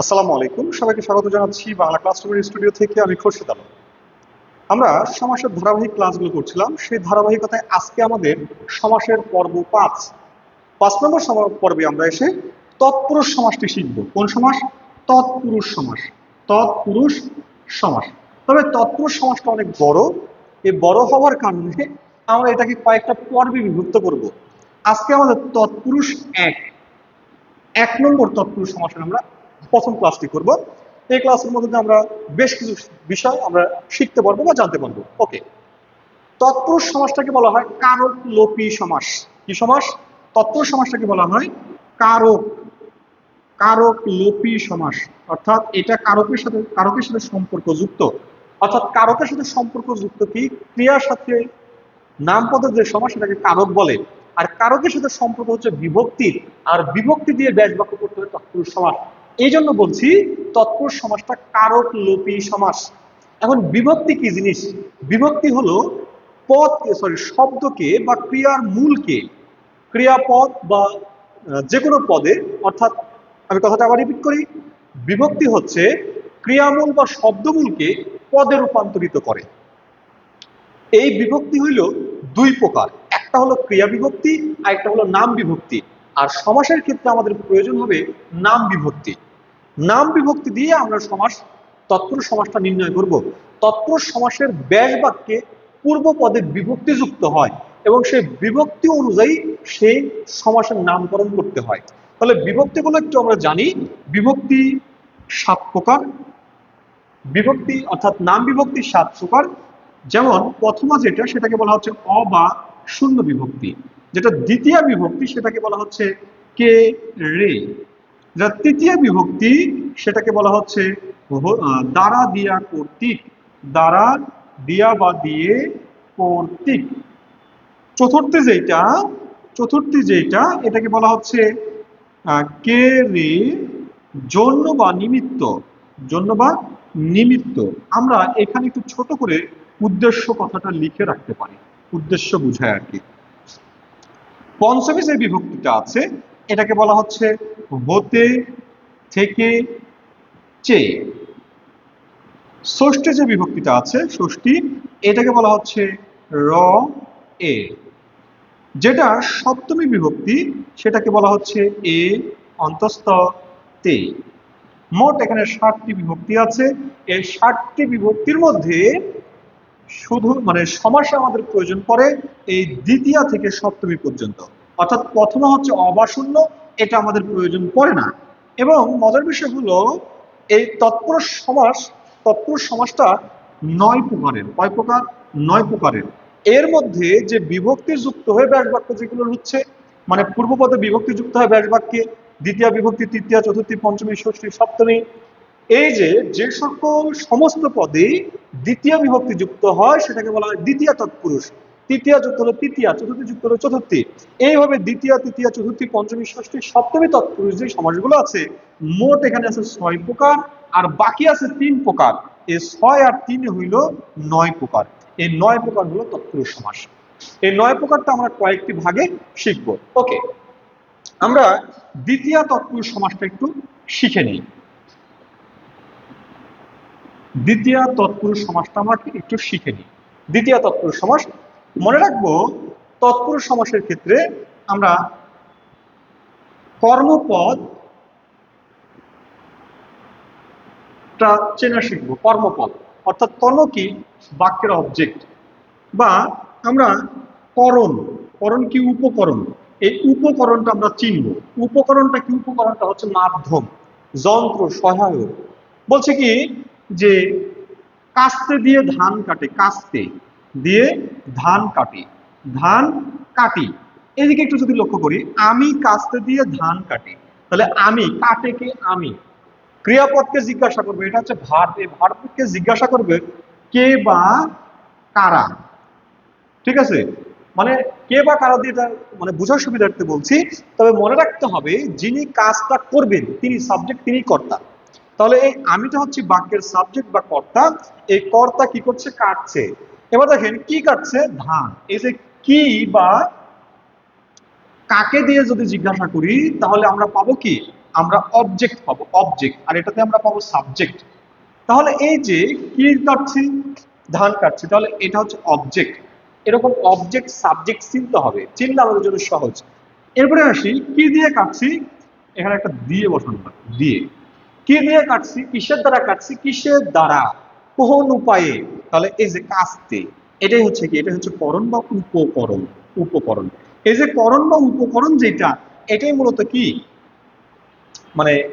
আসসালামু আলাইকুম। সবাইকে স্বাগত জানাচ্ছি বাংলা ক্লাসরুমের স্টুডিও থেকে। আমি খোরশেদ আলম। আমরা সমাসের ধারাবাহিক ক্লাসগুলো করছিলাম। সেই ধারাবাহিকতায় আজকে আমাদের সমাসের পর্ব পাঁচ। পাঁচ নম্বর পর্বে আমরা এসে তৎপুরুষ সমাসটি শিখব। কোন সমাস? তৎপুরুষ সমাস। তৎপুরুষ সমাস। তবে তৎপুরুষ সমাসটা অনেক বড়। এই বড় হওয়ার কারণে আমরা এটাকে কয়েকটা পর্বে বিভক্ত করব। আজকে আমাদের তৎপুরুষ এক। এক নম্বর তৎপুরুষ সমাসের আমরা প্রথম ক্লাসটি করব। এই ক্লাসের মধ্যে আমরা বেশ কিছু বিষয় আমরা শিখতে পারব বা জানতে পারব। ওকে তৎপুরুষ সমাসটাকে বলা হয় কারক লোপী সমাস। কি সমাস? তৎপুরুষ সমাসটাকে বলা হয় কারক কারক লোপী সমাস। অর্থাৎ এটা কারকের সাথে কারকের সাথে সম্পর্কযুক্ত। অর্থাৎ কারকের সাথে সম্পর্কযুক্ত কি? ক্রিয়ার সাথে নামপদের যে সমাস, সেটাকে কারক বলে। আর কারকের সাথে সম্পর্ক হচ্ছে বিভক্তির। আর বিভক্তি দিয়ে ব্যাস বাক্য করতে হয় তৎপুরুষ সমাস। এই জন্য বলছি তৎপুরুষ সমাসটা কারক লোপী সমাস এখন বিভক্তি কি জিনিস? বিভক্তি হলো পদ সরি শব্দকে বা ক্রিয়ার মূলকে, ক্রিয়াপদ বা যে কোনো পদে, অর্থাৎ আমি কথাটা আবার রিপিট করি, বিভক্তি হচ্ছে ক্রিয়ামূল বা শব্দমূলকে পদে রূপান্তরিত করে। এই বিভক্তি হইল দুই প্রকার। একটা হলো ক্রিয়া বিভক্তি আর একটা হলো নাম বিভক্তি। আর সমাসের ক্ষেত্রে আমাদের প্রয়োজন হবে নাম বিভক্তি। নাম বিভক্তি দিয়ে আমরা সমাস, তৎপুরুষ সমাসটা নির্ণয় করব। তৎপুরুষ সমাসের ব্যাস বাক্যে পূর্ব পদে বিভক্তি যুক্ত হয় এবং সেই বিভক্তি অনুযায়ী সেই সমাসের নামকরণ করতে হয়। তাহলে বিভক্তিগুলো একটু আমরা জানি। বিভক্তি সাত প্রকার। বিভক্তি অর্থাৎ নাম বিভক্তি সাত প্রকার। যেমন প্রথমা যেটা, সেটাকে বলা হচ্ছে অ বা শূন্য বিভক্তি। যেটা দ্বিতীয় বিভক্তি, সেটাকে বলা হচ্ছে কে রে। যেটা তৃতীয় বিভক্তি, সেটাকে বলা হচ্ছে দ্বারা দিয়া কর্তৃক, দ্বারা দিয়া বা দিয়ে কর্তৃক। চতুর্থ যেটা চতুর্থী যেটা এটাকে বলা হচ্ছে কে রে জন্য বা নিমিত্ত, জন্য বা নিমিত্ত। আমরা এখানে একটু ছোট করে উদ্দেশ্য কথাটা লিখে রাখতে পারি, উদ্দেশ্য বুঝায় আর কি। পঞ্চমী যে বিভক্তিটা আছে, এটাকে বলা হচ্ছে হতে থেকে চেয়ে। ষষ্ঠী যে বিভক্তিটা আছে, ষষ্ঠী, এটাকে বলা হচ্ছে র এ যেটা সপ্তমী বিভক্তি, সেটাকে বলা হচ্ছে এ অন্তস্থ তে মোট এখানে ষাটটি বিভক্তি আছে, এই ষাটটি বিভক্তির মধ্যে শুধু মানে সমাসে আমাদের প্রয়োজন পড়ে এই দ্বিতীয়া থেকে সপ্তমী পর্যন্ত। অর্থাৎ প্রথমে হচ্ছে অবাশূন্য এটা আমাদের প্রয়োজন পড়ে না। এবং মজার বিষয় হলো, এই তৎপুরুষ সমাস তৎপুরুষ সমাসটা নয় প্রকারের, কয় প্রকার? নয় প্রকারের। এর মধ্যে যে বিভক্তি যুক্ত হয়ে ব্যাস বাক্য যেগুলো হচ্ছে মানে পূর্বপদে বিভক্তি যুক্ত হয় ব্যাস বাক্যে দ্বিতীয় বিভক্তি, তৃতীয়, চতুর্থী, পঞ্চমী, ষষ্ঠী, সপ্তমী এই যে যে সকল সমস্ত পদে দ্বিতীয় বিভক্তি যুক্ত হয়, সেটাকে বলা হয় দ্বিতীয় তৎপুরুষ। তৃতীয় যুক্ত হলো তৃতীয়, চতুর্থী যুক্ত হলো চতুর্থী। এইভাবে দ্বিতীয়, তৃতীয়, চতুর্থী, পঞ্চমী, ষষ্ঠী সপ্তমী তৎপুরুষ যে সমাজগুলো আছে, মোট এখানে আছে ছয় প্রকার, আর বাকি আছে তিন প্রকার। এই ছয় আর তিন হইল নয় প্রকার। এই নয় প্রকার হলো তৎপুরুষ সমাস এই নয় প্রকারটা আমরা কয়েকটি ভাগে শিখব। ওকে, আমরা দ্বিতীয় তৎপুরুষ সমাসটা একটু শিখে নিই। দ্বিতীয় তৎপুরুষ সমাসটা আমরা একটু শিখে নিই। দ্বিতীয় তৎপুরুষ সমাস, মনে রাখব তৎপুরুষ সমাসের ক্ষেত্রে আমরা কর্মপদ টা চেনা শিখব, কর্মপদ। অর্থাৎ কর্ম কি? বাক্যের অবজেক্ট বা আমরা করণ করণ কি উপকরণ? এই উপকরণটা আমরা চিনব। উপকরণটা কি? উপকরণটা হচ্ছে মাধ্যম, যন্ত্র, সহায়ক। বলছে কি? যে কাস্তে দিয়ে ধান কাটে, কাস্তে দিয়ে ধান কাটে, ধান কাটি। এদিকে একটু যদি লক্ষ্য করি, আমি কাস্তে দিয়ে ধান কাটি, তাহলে আমি, কাটে কে আমি? ক্রিয়াপদকে জিজ্ঞাসা করবে, এটা হচ্ছে ভার্ব এই ভার্বকে জিজ্ঞাসা করবে কে বা কারা? ঠিক আছে? মানে কে বা কারা দিয়ে মানে বোঝার সুবিধার্থে বলছি, তবে মনে রাখতে হবে, যিনি কাজটা করবেন, তিনি সাবজেক্ট তিনি কর্তা। তাহলে এই আমিটা হচ্ছে বাক্যের সাবজেক্ট বা কর্তা, এই কর্তা কি করছে? কাটছে। এবার দেখেন, কি কাটছে? ধান। এই যে কি বা কাকে দিয়ে যদি জিজ্ঞাসা করি, তাহলে আমরা পাবো কি? আমরা অবজেক্ট পাবো অবজেক্ট আর এটাতে আমরা পাবো সাবজেক্ট তাহলে এই যে কি কাটছি? ধান কাটছি। তাহলে এটা হচ্ছে অবজেক্ট এরকম অবজেক্ট সাবজেক্ট চিনতে হবে। চিনলে আমাদের জন্য সহজ। এরপরে আসি, কি দিয়ে কাটছি? এখানে একটা দিয়ে বসানো দিয়ে। কি দিয়ে কাটছি, কিসের দ্বারা কাটছি? কিসের দ্বারা? কোন উপায়ে? তাহলে এই যে কাস্তে, এটাই হচ্ছে কি? এটা হচ্ছে করণ বা উপকরণ উপকরণ। এই যে করণ বা উপকরণ যেটা, এটাই মূলত কি? মানে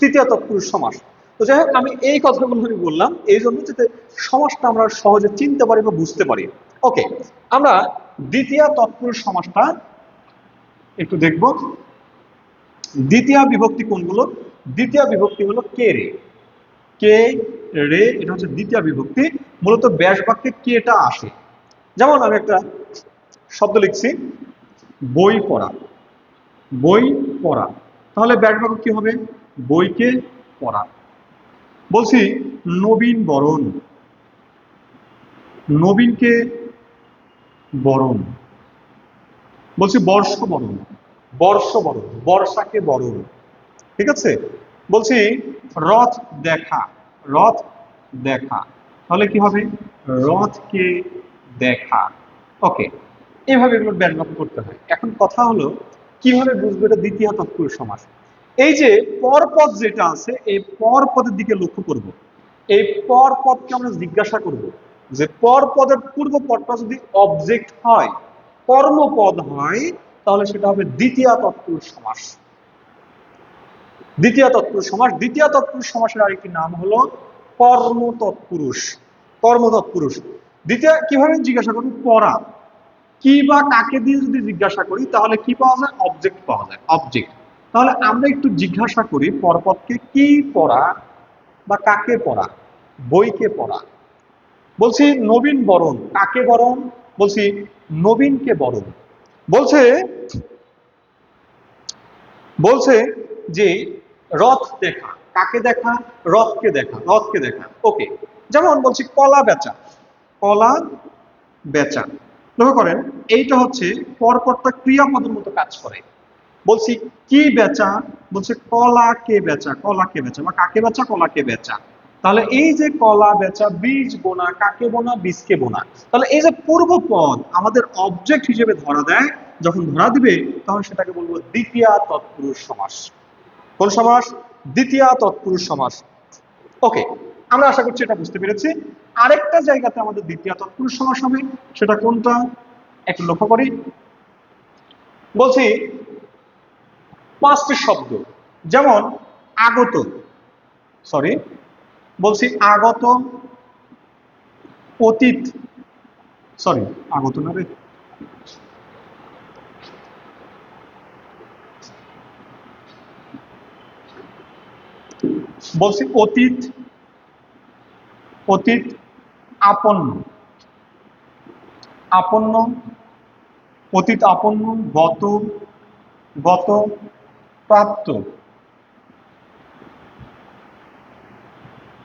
তৃতীয় তৎপুরুষ সমাস। তো যাই হোক, আমি এই কথাগুলো আমি বললাম, এই জন্য যাতে সমাজটা আমরা সহজে চিনতে পারি বা বুঝতে পারি। ওকে আমরা দ্বিতীয় তৎপুরুষ সমাজটা একটু দেখব। দ্বিতীয় বিভক্তি কোনগুলো? দ্বিতীয় বিভক্তি হলো কে রে? কে রে? এটা হচ্ছে দ্বিতীয় বিভক্তি। মূলত ব্যাস বাক্যে কেটা আসে। যেমন আমি একটা শব্দ লিখছি, বই পড়া। বই পড়া। তাহলে ব্যাস বাক্য কি হবে? বইকে পড়া। বলছি, নবীন বরণ। নবীনকে বরণ। বলছি, বর্ষ বরণ। বর্ষ বরণ। বর্ষাকে বরণ। ঠিক আছে? বলছি, রথ দেখা রথ দেখা। তাহলে কি হবে? রথকে দেখা। ওকে এভাবে এগুলো ব্যাকরণ করতে হয়। এখন কথা হলো, কীভাবে বুঝব এটা দ্বিতীয় তৎপুরুষ সমাস? এই যে পরপদ যেটা আছে, এই পরপদের দিকে লক্ষ্য করব। এই পরপদকে আমরা জিজ্ঞাসা করব যে পরপদের পূর্ব পদটা যদি অবজেক্ট হয়, কর্মপদ হয়, তাহলে সেটা হবে দ্বিতীয় তৎপুরুষ সমাস। দ্বিতীয় তৎপুরুষ সমাস। দ্বিতীয় তৎপুরুষ সমাসের আরেকটি নাম হলো কর্ম তৎপুরুষ কর্ম তৎপুরুষ দ্বিতীয়, কীভাবে জিজ্ঞাসা করব? পড়া। কি বা কাকে দিয়ে যদি জিজ্ঞাসা করি, তাহলে কি পাওয়া যায়? অবজেক্ট পাওয়া যায়। অবজেক্ট তাহলে আমরা একটু জিজ্ঞাসা করি পরপদকে কি পড়া বা কাকে পড়া? বইকে পড়া। বলছি নবীন বরণ, কাকে বরণ? বলছি নবীনকে বরণ। বলছে বলছে যে রথ দেখা। কাকে দেখা? রথকে দেখা রথকে দেখা। ওকে যেমন বলছি কলা বেচা। কলা বেচা। লক্ষ্য করেন, এইটা হচ্ছে পরপরটা ক্রিয়াপদের মতো কাজ করে। বলছি কি বেচা? বলছে কলা কে বেচা? কলা কে বেচা? বা কাকে বেচা? কলাকে বেচা। তাহলে এই যে কলা বেচা, বীজ বোনা, কাকে বোনা? বীজকে বোনা। তাহলে এই যে পূর্ব পদ আমাদের অবজেক্ট হিসেবে ধরা দেয়, যখন ধরা দিবে, তখন সেটাকে বলব দ্বিতীয় তৎপুরুষ সমাস। কোন সমাস? দ্বিতীয় তৎপুরুষ সমাস। ওকে, আমরা আশা করছি এটা বুঝতে পেরেছি। আরেকটা জায়গাতে আমাদের দ্বিতীয় তৎপুরুষ সমাস হবে, সেটা কোনটা? একটু লক্ষ্য করি। বলছি, পাঁচটি শব্দ, যেমন আগত সরি বলছি আগত, অতীত সরি আগত না রে? বলছি অতীত অতীত আপন্ন। আপন্ন, অতীত আপন্ন, গত গত প্রাপ্ত।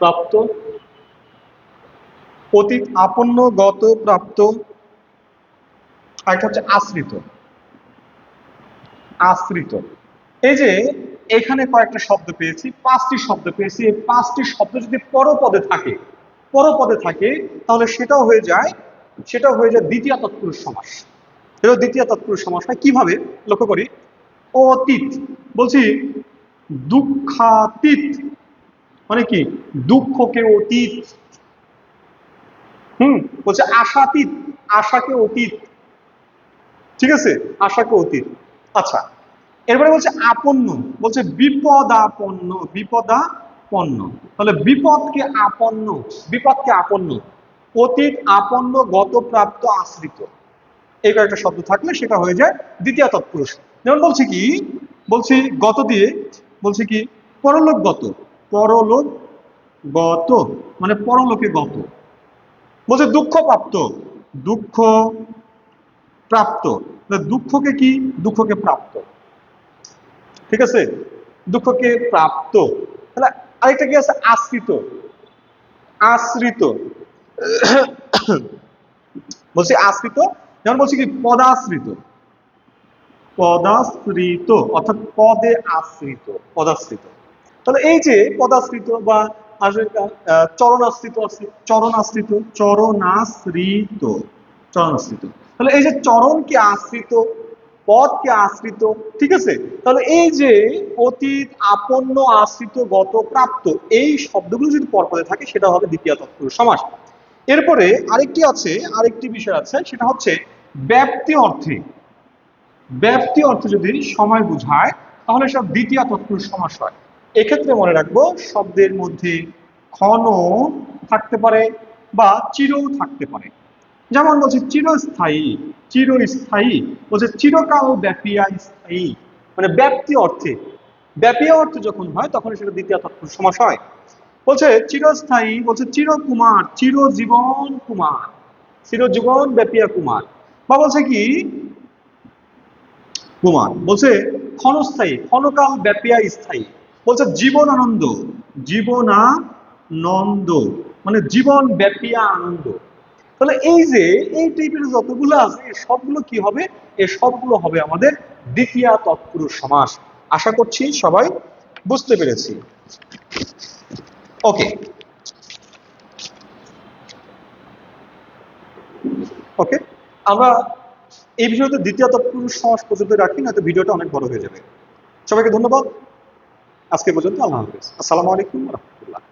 প্রাপ্ত। অতীত আপন্ন, গত প্রাপ্ত। আরেকটা হচ্ছে আশ্রিত। আশ্রিত। এই যে এখানে কয়েকটা শব্দ পেয়েছি, পাঁচটি শব্দ পেয়েছি। এই পাঁচটি শব্দ যদি পরপদে থাকে পরপদে থাকে, তাহলে সেটাও হয়ে যায়, সেটাও হয়ে যায় দ্বিতীয় তৎপুরুষ সমাস। এটা দ্বিতীয় তৎপুরুষ সমাস হয় কীভাবে লক্ষ্য করি? অতীত। বলছি দুঃখাতীত। মানে কি? দুঃখকে অতীত। হুম? বলছে আশাতীত। আশাকে অতীত। ঠিক আছে? আশাকে অতীত। আচ্ছা এরপরে বলছে আপন্ন, বলছে বিপদাপন্ন বিপদাপন্ন। তাহলে বিপদকে আপন্ন বিপদকে আপন্ন, অতীত আপন্ন গত প্রাপ্ত আশ্রিত। এই কয়েকটা শব্দ থাকলে সেটা হয়ে যায় দ্বিতীয় তৎপুরুষ। যেমন বলছি কি, বলছি গত দিয়ে, বলছি কি পরলোক গত পরলোক গত মানে পরলোকে গত। বলছে দুঃখ প্রাপ্ত দুঃখ প্রাপ্ত দুঃখকে কি? দুঃখকে প্রাপ্ত। ঠিক আছে? দুঃখকে প্রাপ্ত। তাহলে আরেকটা কি আছে? আশ্রিত। আশ্রিত। বলছি আশ্রিত, যেমন বলছি কি? পদাশ্রিত। পদাশ্রিত, অর্থাৎ পদে আশ্রিত, পদাশ্রিত। তাহলে এই যে পদাশ্রিত বা চরণাশ্রিত আছে। চরণাশ্রিত চরণাশ্রিত চরণাশ্রিত। তাহলে এই যে চরণকে আশ্রিত পদকে আশ্রিত, ঠিক আছে? তাহলে এই যে অতীত, আপন্ন, আশ্রিত, গত, প্রাপ্ত, এই শব্দগুলো যদি পরপদে থাকে, সেটা হবে দ্বিতীয় তৎপুরুষ সমাস। এরপরে আরেকটি আছে, আরেকটি বিষয় আছে, সেটা হচ্ছে ব্যাপ্তি অর্থে। ব্যাপ্তি অর্থে যদি সময় বোঝায়, তাহলে সব দ্বিতীয় তৎপুরুষ সমাস হয়। এক্ষেত্রে মনে রাখব, শব্দের মধ্যে ক্ষণ থাকতে পারে বা চিরও থাকতে পারে। যেমন বলছে চিরস্থায়ী চিরস্থায়ী, বলছে চিরকাল ব্যাপিয়া স্থায়ী। মানে ব্যাপ্তি অর্থে। ব্যাপিয়া অর্থে যখন হয়, তখন সেটা দ্বিতীয় তৎপুরুষ সমাস হয়। বলছে চিরস্থায়ী, বলছে চিরকুমার, চিরজীবন কুমার, চিরজীবন ব্যাপিয়া কুমার। বা বলছে কি? কুমার। বলছে ক্ষণস্থায়ী ক্ষণকাল ব্যাপিয়া স্থায়ী। বলছে জীবন আনন্দ জীবনানন্দ। মানে জীবন ব্যাপিয়া আনন্দ। তাহলে এই যে, এই টাইপের যতগুলো আছে সবগুলো কি হবে? এই সবগুলো হবে আমাদের দ্বিতীয় তৎপুরুষ সমাস। আশা করছি সবাই বুঝতে পেরেছি। ওকে ওকে আমরা এই ভিডিওতে দ্বিতীয় তৎপুরুষ সমাস পর্যন্ত রাখি, না তো ভিডিওটা অনেক বড় হয়ে যাবে। সবাইকে ধন্যবাদ। আজকে পর্যন্ত আল্লাহ হাফিজ। আসসালামু আলাইকুম রহমতুল্লাহ।